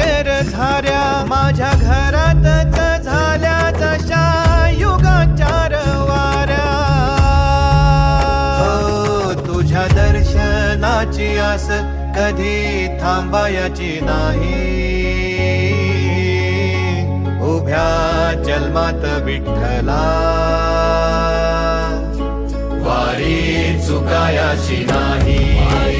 येर झाऱ्या माझ्या घरातच झाल्या जशा युगाचार वाऱ्या हो, तुझ्या दर्शनाची आस कधी थांबायची नाही. उभ्या जन्मात विठ्ठला. वारी चुकायाची नाही.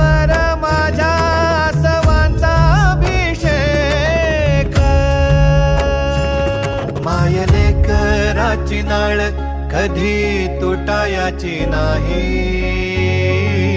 नाळ कधी तुटायाची नाही.